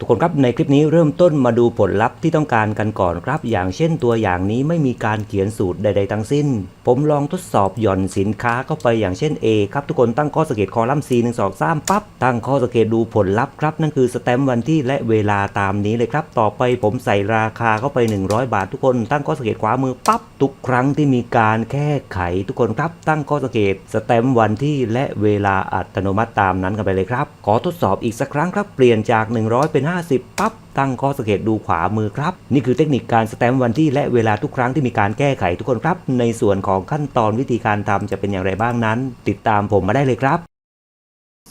ทุกคนครับในคลิปนี้เริ่มต้นมาดูผลลัพธ์ที่ต้องการกันก่อนครับ อย่างเช่นตัวอย่างนี้ไม่มีการเขียนสูตรใด ๆ ทั้งสิ้น ผมลองทดสอบหย่อนสินค้าเข้าไปอย่างเช่น A ครับทุกคนตั้งข้อสังเกตคอลัมน์ C 1 2 3ปั๊บตั้งข้อสังเกตดูผลลัพธ์ครับ นั่นคือสแตมป์วันที่และเวลาตามนี้เลยครับ ต่อไปผมใส่ราคาเข้าไป 100 บาท ทุกคนตั้งข้อสังเกตขวามือปั๊บทุกครั้งที่มีการแก้ไขทุกคนครับ ตั้งข้อสังเกตสแตมป์วันที่และเวลาอัตโนมัติตามนั้นกันไปเลยครับ ขอทดสอบอีกสักครั้งครับเปลี่ยนจาก 100 เป็น50 ปั๊บ ตั้งข้อสังเกตดูขวามือครับ นี่คือเทคนิคการสแตมป์วันที่และเวลาทุกครั้งที่มีการแก้ไขทุกคนครับ ในส่วนของขั้นตอนวิธีการทำจะเป็นอย่างไรบ้างนั้น ติดตามผมมาได้เลยครับ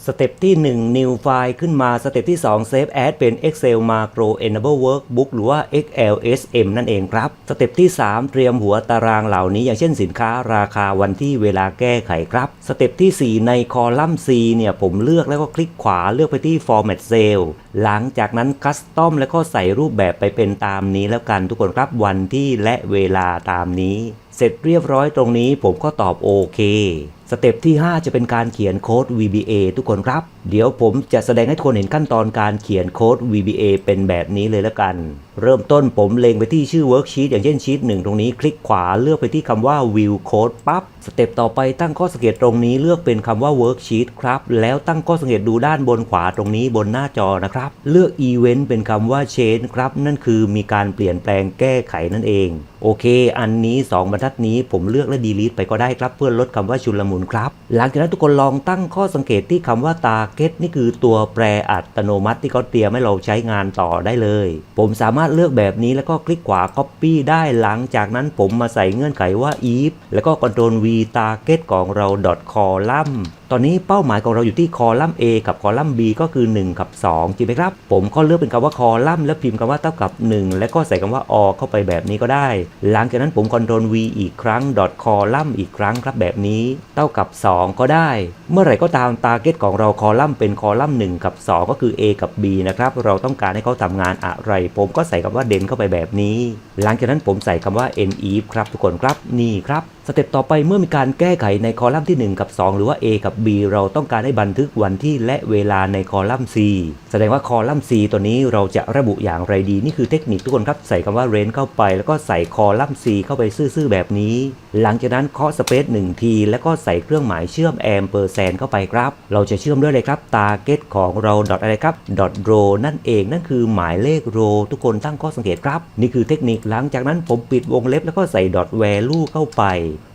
สเต็ปที่ 1 new file ขึ้นมา สเต็ปที่ 2 save as เป็น excel macro enable workbook หรือว่า xlsm นั่นเองครับ สเต็ปที่ 3 เตรียมหัวตารางเหล่านี้ อย่างเช่นสินค้าราคาวันที่เวลาแก้ไขครับ สเต็ปที่ 4 ในคอลัมน์ C เนี่ย ผมเลือกแล้วก็คลิกขวาเลือกไปที่ format cell หลังจากนั้น custom แล้วก็ใส่รูปแบบไปเป็นตามนี้แล้วกันทุกคนครับวันที่และเวลาตามนี้ เสร็จเรียบร้อยตรงนี้ผมก็ตอบโอเค สเต็ปที่ 5 จะเป็นการเขียนโค้ด VBA ทุกคนครับ เดี๋ยวผมจะแสดงให้ทุกคนเห็นขั้นตอนการเขียนโค้ด VBA เป็นแบบนี้เลยแล้วกัน เริ่มต้นผมเล็งไปที่ชื่อ worksheet อย่างเช่นชีต1ตรงนี้คลิกขวาเลือกไปที่คำว่า view code ปั๊บ สเต็ปต่อไปตั้งข้อสังเกตตรงนี้เลือกเป็นคำว่า worksheet ครับ แล้วตั้งข้อสังเกตดูด้านบนขวาตรงนี้บนหน้าจอนะครับ เลือก event เป็นคำว่า change ครับ นั่นคือมีการเปลี่ยนแปลงแก้ไขนั่นเอง โอเค อันนี้ 2 บรรทัดนี้ผมเลือกและ delete ไปก็ได้ครับ เพื่อลดคำว่าชุลมุนครับ หลังจากนั้นทุกคนลองตั้งข้อสังเกตที่คำว่า target นี่คือตัวแปรอัตโนมัติที่เขาเตรียมให้เราใช้งานต่อได้เลย ผมสามารถเลือกแบบนี้แล้วก็คลิกขวา copy ได้หลังจากนั้นผมมาใส่เงื่อนไขว่า if แล้วก็ Ctrl v target ของเรา column ตอนนี้เป้าหมายของเราอยู่ที่คอลัมน์ A กับคอลัมน์ B ก็คือ 1 กับ2จริงไหมครับ ผมก็เลือกเป็นคำว่าคอลัมน์แล้วพิมพ์คำว่าเท่ากับ 1 แล้วก็ใส่คำว่า or เข้าไปแบบนี้ก็ได้ หลังจากนั้นผม control V อีกครั้ง column อีกครั้งครับแบบนี้ เท่ากับ 2 ก็ได้ เมื่อไหร่ก็ตาม target ของเราคอลัมน์เป็นคอลัมน์1กับ 2 ก็คือ A กับ B นะครับ เราต้องการให้เขาทำงานอะไร ผมก็ใส่คำว่าเดนเข้าไปแบบนี้ หลังจากนั้นผมใส่คำว่า n e ครับทุกคนครับนี่ครับ สเต็ปต่อไปเมื่อมีการแก้ไขในคอลัมน์ที่ 1 กับ 2 หรือว่า A กับ B เราต้องการให้บันทึกวันที่และเวลาในคอลัมน์ C แสดงว่าคอลัมน์ C ตัวนี้เราจะระบุอย่างไรดี นี่คือเทคนิคทุกคนครับ ใส่คำว่า range เข้าไป แล้วก็ใส่คอลัมน์ C เข้าไปซื่อๆแบบนี้ หลังจากนั้นเคาะสเปซ1ที แล้วก็ใส่เครื่องหมายเชื่อม a m p e r s a n d เข้าไปครับ เราจะเชื่อมด้วยเลยครับ target ของเราอะไรครับ dot row นั่นเองนั่นคือหมายเลข row ทุกคนตั้งข้อสังเกตครับ นี่คือเทคนิคหลังจากนั้นผมปิดวงเล็บแล้วก็ใส่ dot value เข้าไป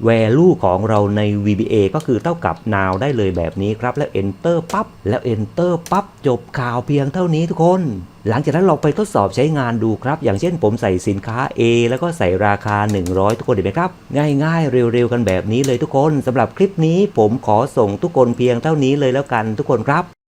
value ของเราใน VBA ก็คือเท่ากับ now ได้เลยแบบนี้ครับ แล้ว enter ปั๊บแล้ว enter ปั๊บจบข่าวเพียงเท่านี้ทุกคน หลังจากนั้นเราไปทดสอบใช้งานดูครับ อย่างเช่นผมใส่สินค้า A แล้วก็ใส่ราคา 100 ทุกคนเห็นไหมครับ ง่ายๆ เร็วๆ กันแบบนี้เลยทุกคนสำหรับคลิปนี้ผมขอส่งทุกคนเพียงเท่านี้เลยแล้วกันทุกคนครับ